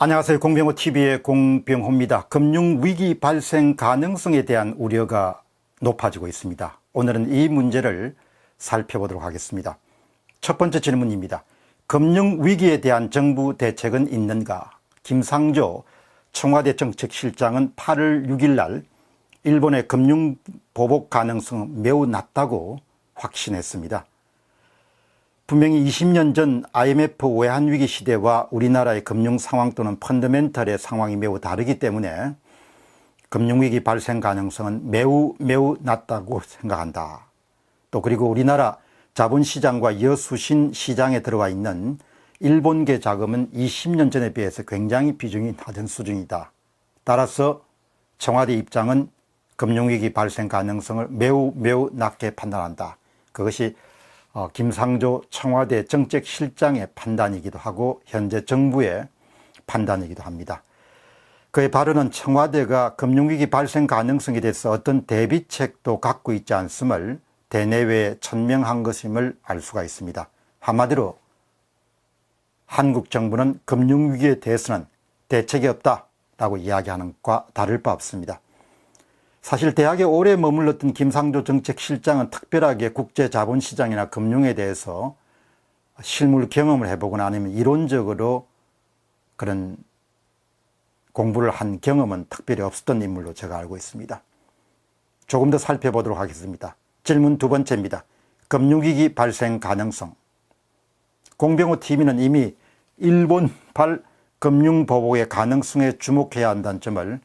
안녕하세요. 공병호 TV의 공병호입니다. 금융 위기 발생 가능성에 대한 우려가 높아지고 있습니다. 오늘은 이 문제를 살펴보도록 하겠습니다. 첫 번째 질문입니다. 금융 위기에 대한 정부 대책은 있는가? 김상조 청와대 정책실장은 8월 6일 날 일본의 금융 보복 가능성은 매우 낮다고 확신했습니다. 분명히 20년 전 IMF 외환위기 시대와 우리나라의 금융 상황 또는 펀더멘털의 상황이 매우 다르기 때문에 금융위기 발생 가능성은 매우 매우 낮다고 생각한다. 또 그리고 우리나라 자본시장과 여수신 시장에 들어와 있는 일본계 자금은 20년 전에 비해서 굉장히 비중이 낮은 수준이다. 따라서 청와대 입장은 금융위기 발생 가능성을 매우 매우 낮게 판단한다. 그것이 어, 김상조 청와대 정책실장의 판단이기도 하고 현재 정부의 판단이기도 합니다. 그의 발언은 청와대가 금융위기 발생 가능성에 대해서 어떤 대비책도 갖고 있지 않음을 대내외에 천명한 것임을 알 수가 있습니다. 한마디로 한국 정부는 금융위기에 대해서는 대책이 없다라고 이야기하는 것과 다를 바 없습니다. 사실 대학에 오래 머물렀던 김상조 정책실장은 특별하게 국제 자본시장이나 금융에 대해서 실물 경험을 해보거나 아니면 이론적으로 그런 공부를 한 경험은 특별히 없었던 인물로 제가 알고 있습니다. 조금 더 살펴보도록 하겠습니다. 질문 두 번째입니다. 금융위기 발생 가능성. 공병호 TV는 이미 일본발 금융보복의 가능성에 주목해야 한다는 점을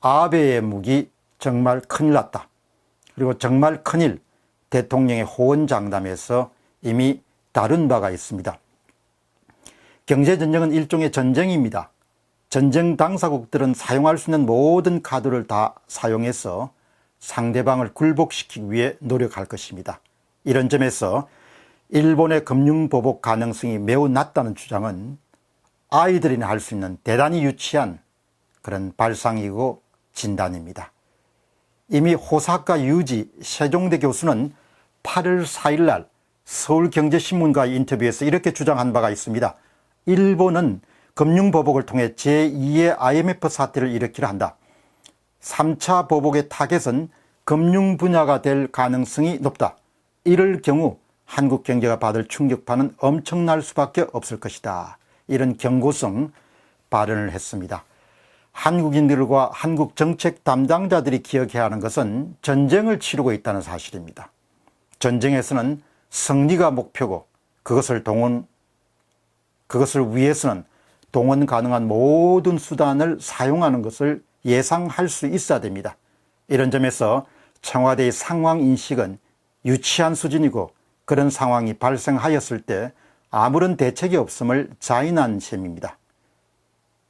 아베의 무기 정말 큰일 났다. 그리고 정말 큰일 대통령의 호언장담에서 이미 다룬 바가 있습니다. 경제전쟁은 일종의 전쟁입니다. 전쟁 당사국들은 사용할 수 있는 모든 카드를 다 사용해서 상대방을 굴복시키기 위해 노력할 것입니다. 이런 점에서 일본의 금융보복 가능성이 매우 낮다는 주장은 아이들이나 할 수 있는 대단히 유치한 그런 발상이고 진단입니다. 이미 호사카 유지 세종대 교수는 8월 4일 날 서울경제신문과 인터뷰에서 이렇게 주장한 바가 있습니다. 일본은 금융보복을 통해 제2의 IMF 사태를 일으키려 한다. 3차 보복의 타겟은 금융 분야가 될 가능성이 높다. 이럴 경우 한국 경제가 받을 충격파는 엄청날 수밖에 없을 것이다. 이런 경고성 발언을 했습니다. 한국인들과 한국 정책 담당자들이 기억해야 하는 것은 전쟁을 치르고 있다는 사실입니다. 전쟁에서는 승리가 목표고 그것을 동원, 그것을 위해서는 동원 가능한 모든 수단을 사용하는 것을 예상할 수 있어야 됩니다. 이런 점에서 청와대의 상황 인식은 유치한 수준이고 그런 상황이 발생하였을 때 아무런 대책이 없음을 자인한 셈입니다.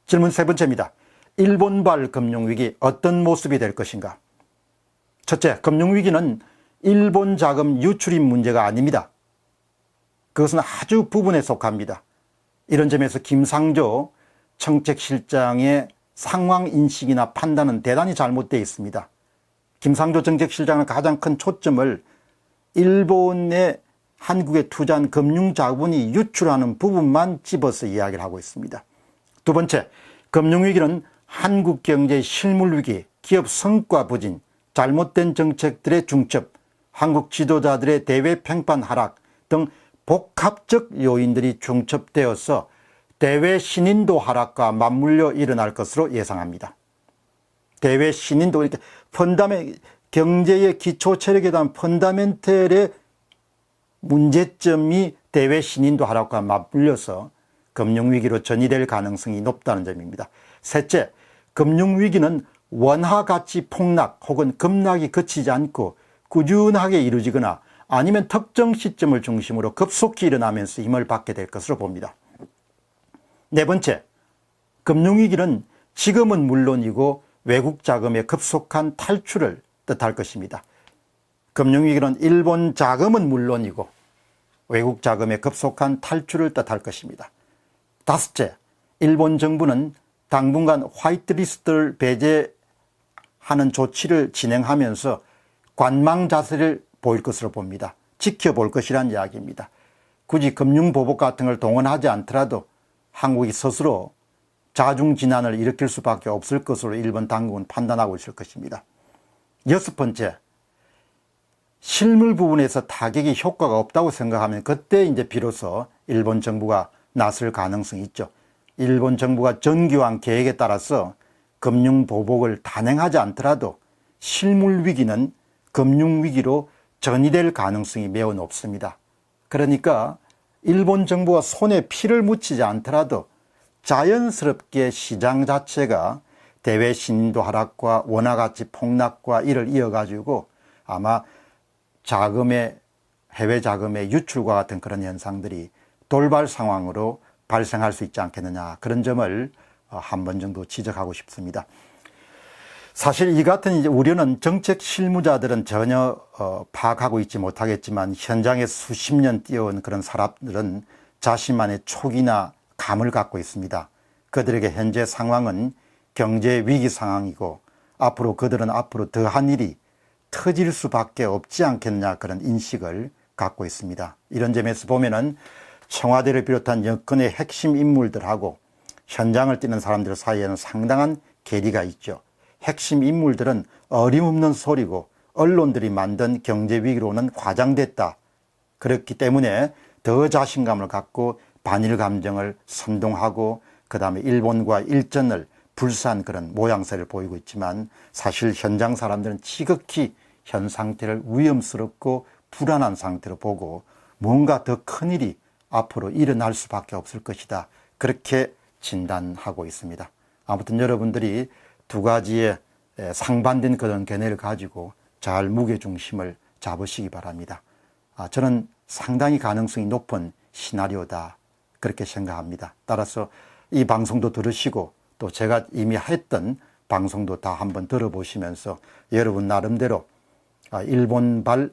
질문 세 번째입니다. 일본발 금융위기 어떤 모습이 될 것인가? 첫째, 금융위기는 일본 자금 유출입 문제가 아닙니다. 그것은 아주 부분에 속합니다. 이런 점에서 김상조 정책실장의 상황 인식이나 판단은 대단히 잘못되어 있습니다. 김상조 정책실장은 가장 큰 초점을 일본의 한국에 투자한 금융 자본이 유출하는 부분만 집어서 이야기를 하고 있습니다. 두 번째, 금융위기는 한국 경제의 실물 위기, 기업 성과 부진, 잘못된 정책들의 중첩, 한국 지도자들의 대외 평판 하락 등 복합적 요인들이 중첩되어서 대외 신인도 하락과 맞물려 일어날 것으로 예상합니다. 대외 신인도 이렇게 펀다멘 경제의 기초 체력에 대한 펀다멘털의 문제점이 대외 신인도 하락과 맞물려서 금융위기로 전이될 가능성이 높다는 점입니다. 셋째, 금융위기는 원화 가치 폭락 혹은 급락이 그치지 않고 꾸준하게 이루어지거나 아니면 특정 시점을 중심으로 급속히 일어나면서 힘을 받게 될 것으로 봅니다. 네 번째, 금융위기는 지금은 물론이고 외국 자금의 급속한 탈출을 뜻할 것입니다. 금융위기는 일본 자금은 물론이고 외국 자금의 급속한 탈출을 뜻할 것입니다. 다섯째, 일본 정부는 당분간 화이트리스트를 배제하는 조치를 진행하면서 관망 자세를 보일 것으로 봅니다. 지켜볼 것이란 이야기입니다. 굳이 금융보복 같은 걸 동원하지 않더라도 한국이 스스로 자중진환을 일으킬 수밖에 없을 것으로 일본 당국은 판단하고 있을 것입니다. 여섯 번째, 실물 부분에서 타격이 효과가 없다고 생각하면 그때 이제 비로소 일본 정부가 나설 가능성이 있죠. 일본 정부가 정교한 계획에 따라서 금융 보복을 단행하지 않더라도 실물 위기는 금융 위기로 전이될 가능성이 매우 높습니다. 그러니까 일본 정부가 손에 피를 묻히지 않더라도 자연스럽게 시장 자체가 대외 신도 하락과 원화 가치 폭락과 이를 이어가지고 아마 자금의 해외 자금의 유출과 같은 그런 현상들이 돌발 상황으로 발생할 수 있지 않겠느냐 그런 점을 어, 한번 정도 지적하고 싶습니다. 사실 이 같은 이제 우려는 정책 실무자들은 전혀 어, 파악하고 있지 못하겠지만 현장에 수십 년 뛰어온 그런 사람들은 자신만의 촉이나 감을 갖고 있습니다. 그들에게 현재 상황은 경제 위기 상황이고 앞으로 그들은 앞으로 더한 일이 터질 수밖에 없지 않겠냐 그런 인식을 갖고 있습니다. 이런 점에서 보면은 청와대를 비롯한 여권의 핵심 인물들하고 현장을 뛰는 사람들 사이에는 상당한 괴리가 있죠. 핵심 인물들은 어림없는 소리고 언론들이 만든 경제 위기로는 과장됐다. 그렇기 때문에 더 자신감을 갖고 반일 감정을 선동하고 그 다음에 일본과 일전을 불사한 그런 모양새를 보이고 있지만 사실 현장 사람들은 지극히 현 상태를 위험스럽고 불안한 상태로 보고 뭔가 더 큰일이 앞으로 일어날 수밖에 없을 것이다. 그렇게 진단하고 있습니다. 아무튼 여러분들이 두 가지의 에, 상반된 그런 견해를 가지고 잘 무게중심을 잡으시기 바랍니다. 아, 저는 상당히 가능성이 높은 시나리오다. 그렇게 생각합니다. 따라서 이 방송도 들으시고 또 제가 이미 했던 방송도 다 한번 들어보시면서 여러분 나름대로 아, 일본발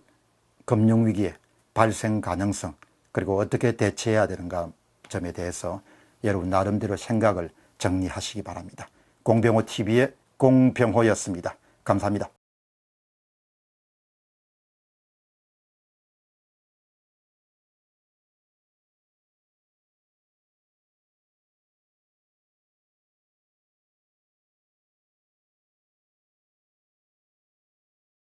금융위기의 발생 가능성 그리고 어떻게 대처해야 되는가 점에 대해서 여러분 나름대로 생각을 정리하시기 바랍니다. 공병호 TV의 공병호였습니다. 감사합니다.